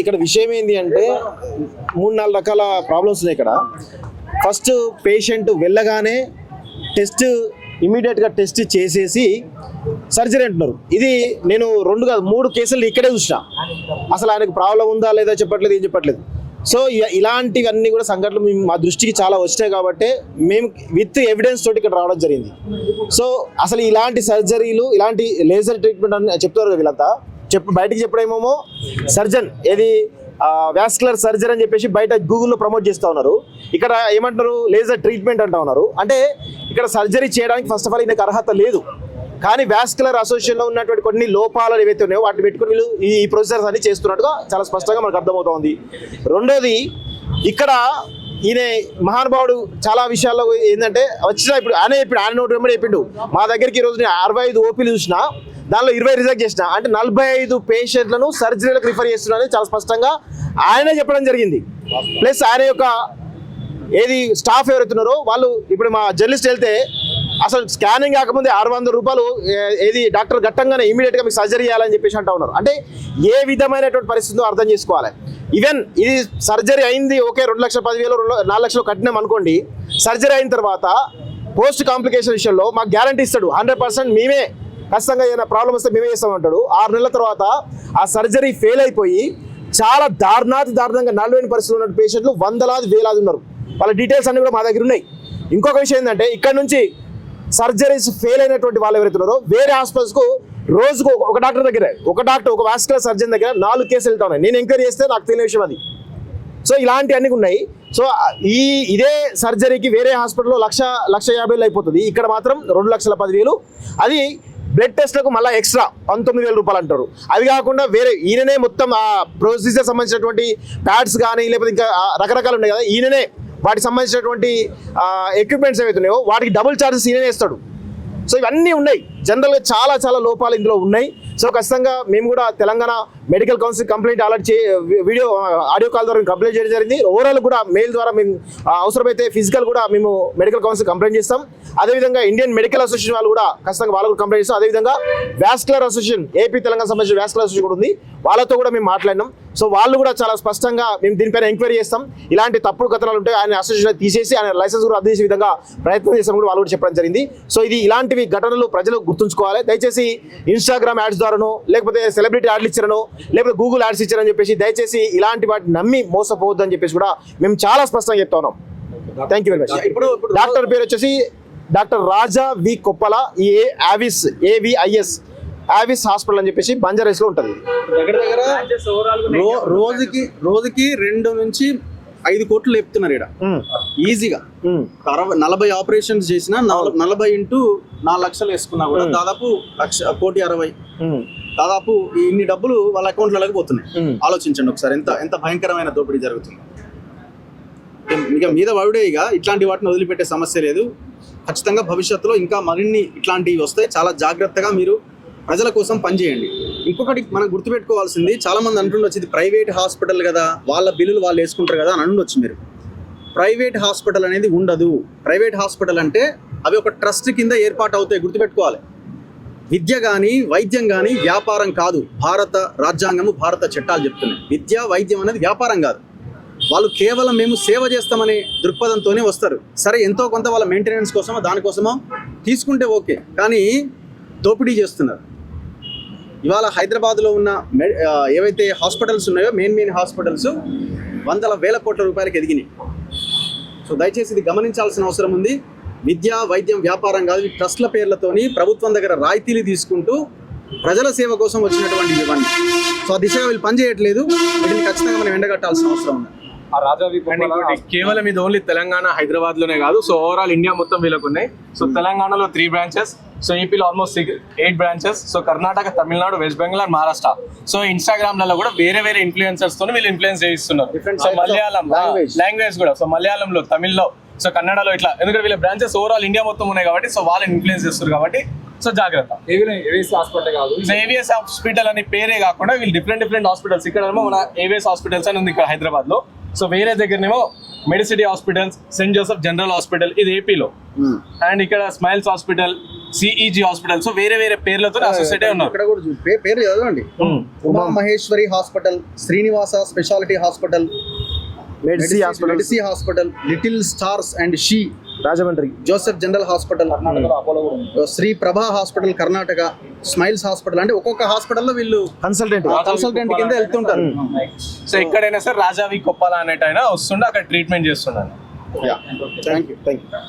ఇక్కడ విషయం ఏంటి అంటే మూడు నాలుగు రకాల ప్రాబ్లమ్స్ ఉన్నాయి ఇక్కడ. ఫస్ట్ పేషెంట్ వెళ్ళగానే టెస్ట్ ఇమీడియట్గా టెస్ట్ చేసేసి సర్జరీ అంటున్నారు. ఇది నేను రెండు కాదు మూడు కేసులు ఇక్కడే చూసిన. అసలు ఆయనకు ప్రాబ్లం ఉందా లేదా చెప్పట్లేదు ఏం చెప్పట్లేదు. సో ఇలాంటివన్నీ కూడా సంఘటనలు మేము మా దృష్టికి చాలా వచ్చినాయి కాబట్టి మేము విత్ ఎవిడెన్స్ తోటి ఇక్కడ రావడం జరిగింది. సో అసలు ఇలాంటి సర్జరీలు ఇలాంటి లేజర్ ట్రీట్మెంట్ అని చెప్తారు కదా వీళ్ళంతా. చెప్పు బయటకు చెప్పడమేమో సర్జన్ ఏది వ్యాస్కులర్ సర్జరీ అని చెప్పేసి బయట గూగుల్లో ప్రమోట్ చేస్తూ ఉన్నారు. ఇక్కడ ఏమంటారు లేజర్ ట్రీట్మెంట్ అంటా ఉన్నారు. అంటే ఇక్కడ సర్జరీ చేయడానికి ఫస్ట్ ఆఫ్ ఆల్ ఈయనకు అర్హత లేదు. కానీ వ్యాస్కులర్ అసోసియేషన్లో ఉన్నటువంటి కొన్ని లోపాలు ఏవైతే ఉన్నాయో వాటిని పెట్టుకుని వీళ్ళు ఈ ప్రొసెసర్స్ అన్ని చేస్తున్నట్టుగా చాలా స్పష్టంగా మనకు అర్థమవుతోంది. రెండోది ఇక్కడ ఈయన మహానుభావుడు చాలా విషయాల్లో ఏంటంటే వచ్చిన ఇప్పుడు ఆయన ఇప్పుడు ఆయన నోటి వెంబడి చెప్పిండు. మా దగ్గరికి ఈరోజు రోజు నేను అరవై ఐదు ఓపీలు చూసినా దానిలో ఇరవై రిజెక్ట్ చేసిన. అంటే నలభై ఐదు పేషెంట్లను సర్జరీలకు రిఫర్ చేస్తున్నారని చాలా స్పష్టంగా ఆయనే చెప్పడం జరిగింది. ప్లస్ ఆయన యొక్క ఏది స్టాఫ్ ఎవరైతున్నారో వాళ్ళు ఇప్పుడు మా జర్నలిస్ట్ వెళ్తే అసలు స్కానింగ్ కాకముందే ఆరు వందల రూపాయలు ఏది డాక్టర్ గట్టంగానే ఇమీడియట్గా మీకు సర్జరీ చేయాలని చెప్పేసి అంటూ ఉన్నారు. అంటే ఏ విధమైనటువంటి పరిస్థితిలో అర్థం చేసుకోవాలి. ఈవెన్ ఇది సర్జరీ అయింది ఓకే రెండు లక్షల పదివేలు రెండు నాలుగు లక్షలు కట్టినాం అనుకోండి సర్జరీ అయిన తర్వాత పోస్ట్ కాంప్లికేషన్ విషయంలో మాకు గ్యారంటీ ఇస్తాడు. హండ్రెడ్ పర్సెంట్ మేమే ఖచ్చితంగా ఏదైనా ప్రాబ్లం వస్తే మేమే చేస్తామంటాడు. ఆరు నెలల తర్వాత ఆ సర్జరీ ఫెయిల్ అయిపోయి చాలా దారుణాతి దారుణంగా నలభై పరిస్థితులు ఉన్న పేషెంట్లు వందలాది వేలాది ఉన్నారు. వాళ్ళ డీటెయిల్స్ అన్ని కూడా మా దగ్గర ఉన్నాయి. ఇంకొక విషయం ఏంటంటే ఇక్కడ నుంచి సర్జరీస్ ఫెయిల్ అయినటువంటి వాళ్ళు ఎవరైతే ఉన్నారో వేరే హాస్పిటల్స్కు రోజుకు ఒక- డాక్టర్ దగ్గర ఒక డాక్టర్ ఒక వాస్కులర్ సర్జన్ దగ్గర నాలుగు కేసులు వెళ్తా ఉన్నాయి. నేను ఎంక్వైరీ చేస్తే నాకు తెలియని విషయం అది. సో ఇలాంటివన్నీ ఉన్నాయి. సో ఈ ఇదే సర్జరీకి వేరే హాస్పిటల్లో లక్ష లక్ష యాభై వేలు అయిపోతుంది. ఇక్కడ మాత్రం రెండు లక్షల పదివేలు. అది బ్లడ్ టెస్ట్లకు మళ్ళీ ఎక్స్ట్రా పంతొమ్మిది వేల రూపాయలు అంటారు. అవి కాకుండా వేరే ఈయననే మొత్తం ఆ ప్రొసీజర్ సంబంధించినటువంటి ప్యాడ్స్ కానీ లేకపోతే ఇంకా రకరకాలు ఉన్నాయి కదా ఈయననే వాటికి సంబంధించినటువంటి ఎక్విప్మెంట్స్ ఏవైతే ఉన్నాయో వాటికి డబుల్ ఛార్జెస్ ఈయననే ఇస్తాడు సో ఇవన్నీ ఉన్నాయి. జనరల్గా చాలా చాలా లోపాలు ఇందులో ఉన్నాయి. సో ఖచ్చితంగా మేము కూడా Telangana medical council complaint alert చే వీడియో ఆడియో కాల్ ద్వారా కంప్లైంట్ చేయడం జరిగింది. ఓవరాల్ కూడా మెయిల్ ద్వారా మేము అవసరమైతే ఫిజికల్ కూడా మేము మెడికల్ కౌన్సిల్ కంప్లైంట్ చేస్తాం. అదేవిధంగా ఇండియన్ మెడికల్ అసోసియేషన్ వాళ్ళు కూడా ఖచ్చితంగా వాళ్ళు కూడా కంప్లైంట్ చేస్తాం అదేవిధంగా వ్యాస్కులర్ అసోసియేషన్ ఏపీ తెలంగాణ సంబంధించిన వ్యాస్కులర్ అసోసియేషన్ కూడా ఉంది. వాళ్ళతో కూడా మేము మాట్లాడినాం. సో వాళ్ళు కూడా చాలా స్పష్టంగా మేము దీనిపైన ఎంక్వైరీ చేస్తాం. ఇలాంటి తప్పుడు కథనాలు ఉంటే ఆయన అసోసియేషన్ తీసేసి ఆయన లైసెన్స్ కూడా రద్దు చేసే విధంగా ప్రయత్నం చేస్తాం కూడా వాళ్ళు కూడా చెప్పడం జరిగింది. సో ఇది ఇలాంటివి ఘటనలు ప్రజలు గుర్తుంచుకోవాలి. దయచేసి ఇన్స్టాగ్రామ్ యాడ్స్ ద్వారానో లేకపోతే సెలబ్రిటీ యాడ్లు ఇచ్చారనో లేకపోతే గూగుల్ యాడ్స్ ఇచ్చారని చెప్పేసి దయచేసి ఇలాంటి వాటిని నమ్మి మోసపోవద్దని చెప్పేసి కూడా మేము చాలా స్పష్టంగా చెప్తా ఉన్నాం. థ్యాంక్ యూ వెరీ మచ్ ఇప్పుడు డాక్టర్ పేరు వచ్చేసి డాక్టర్ రాజా వి కొప్పల ఈ ఏ ఆవిస్ ఏవిఐఎస్ ఆవిస్ హాస్పిటల్ అని చెప్పేసి బంజారాస్లో ఉంటుంది. దగ్గర దగ్గర రోజుకి రోజుకి రెండు నుంచి ఐదు కోట్లు లేపుతున్నారు ఇక్కడ ఈజీగా. అరవై నలభై ఆపరేషన్స్ చేసిన నల- నలభై ఇంటూ నాలుగు లక్షలు వేసుకున్నా కూడా దాదాపు లక్ష కోటి అరవై. దాదాపు ఇన్ని డబ్బులు వాళ్ళ అకౌంట్లలోకి పోతున్నాయి. ఆలోచించండి ఒకసారి ఎంత ఎంత భయంకరమైన దోపిడీ జరుగుతుంది. ఇక మీద వాడే ఇక ఇట్లాంటి వాటిని వదిలిపెట్టే సమస్య లేదు. ఖచ్చితంగా భవిష్యత్తులో ఇంకా మరిన్ని ఇట్లాంటివి వస్తాయి. చాలా జాగ్రత్తగా మీరు ప్రజల కోసం పనిచేయండి. ఇంకొకటి మనం గుర్తుపెట్టుకోవాల్సింది చాలా మంది అంటుండొచ్చు ఇది ప్రైవేట్ హాస్పిటల్ కదా వాళ్ళ బిల్లులు వాళ్ళు వేసుకుంటారు కదా అని అంటుండొచ్చు మీరు. ప్రైవేట్ హాస్పిటల్ అనేది ఉండదు. ప్రైవేట్ హాస్పిటల్ అంటే అవి ఒక ట్రస్ట్ కింద ఏర్పాటు అవుతాయి గుర్తుపెట్టుకోవాలి. విద్య కానీ వైద్యం కానీ వ్యాపారం కాదు. భారత రాజ్యాంగము భారత చట్టాలు చెప్తున్నాయి. విద్య వైద్యం అనేది వ్యాపారం కాదు. వాళ్ళు కేవలం మేము సేవ చేస్తామనే దృక్పథంతోనే వస్తారు. సరే ఎంతో కొంత వాళ్ళ మెయింటెనెన్స్ కోసమో దానికోసమో తీసుకుంటే ఓకే. కానీ దోపిడీ చేస్తున్నారు. ఇవాళ హైదరాబాద్లో ఉన్న మె- ఏవైతే హాస్పిటల్స్ ఉన్నాయో మెయిన్ మెయిన్ హాస్పిటల్స్ వందల వేల కోట్ల రూపాయలకు ఎదిగినాయి. సో దయచేసి ఇది గమనించాల్సిన అవసరం ఉంది. విద్య వైద్యం వ్యాపారం కాదు ట్రస్ట్ల పేర్లతోని ప్రభుత్వం దగ్గర రాయితీలు తీసుకుంటూ ప్రజల సేవ కోసం వచ్చినటువంటి ఇవన్నీ. సో ఆ దిశగా వీళ్ళు పనిచేయట్లేదు వీటిని ఖచ్చితంగా మనం ఎండగట్టాల్సిన అవసరం ఉంది. కేవలం ఇది ఓన్లీ తెలంగాణ హైదరాబాద్లోనే కాదు. సో ఓవరాల్ ఇండియా మొత్తం వీళ్ళకు ఉన్నాయి. సో తెలంగాణలో త్రీ బ్రాంచెస్ సో ఏపీలో almost eight branches so Karnataka Tamil Nadu West Bengal and Maharashtra so ఇన్స్టాగ్రామ్లలో కూడా వేరే వేరే ఇన్ఫ్లుయెన్సర్స్తో వీళ్ళు ఇన్ఫ్లుయెన్స్ చేయిస్తున్నారు. సో మలయాళం. లాంగ్వేజ్ కూడా. సో మలయాళంలో తమిళ్ళో సో కన్నడలో ఇట్లా. ఎందుకంటే వీళ్ళ బ్రాంచెస్ ఓవరాల్ ఇండియా మొత్తం ఉన్నాయి కాబట్టి సో వాళ్ళని ఇన్ఫ్లుయెన్స్ చేస్తారు కాబట్టి సో జాగ్రత్త. కాదు. ఏవిఎస్ హాస్పిటల్ అనే పేరే కాకుండా వీళ్ళు డిఫరెంట్ డిఫరెంట్ హాస్పిటల్స్ ఇక్కడ మన ఏవిఎస్ హాస్పిటల్స్ అని ఉంది ఇక్కడ హైదరాబాద్లో సో వేరే దగ్గరనేమో Medicity hospitals Saint Joseph general hospital ఇది ఏపీలో. అండ్ ఇక్కడ Smiles hospital CEG hospital so వేరే వేరే పేర్లతో అసోసియేట్ ఉన్నారు. ఇక్కడ కూడా చూ- పే- పేరు చదవండి. Uma Maheshwari hospital Srinivasa speciality hospital Medici hospital. Medici hospital Little Stars and she Rajahmundry Joseph general hospital కర్ణాటకలో అపోలో కూడా ఉంది. Shri Prabha hospital Karnataka smiles hospital అంటే ఒక్కొక్క హాస్పిటల్లో వీళ్ళు కన్సల్టెంట్. కన్సల్టెంట్ కింద వెళ్తుంటారు. సో ఎక్కడైనా సరే రాజావి కొప్పాల అనేటైనా వస్తుండే అక్కడ ట్రీట్మెంట్ చేస్తున్నాను థ్యాంక్ యూ. Thank you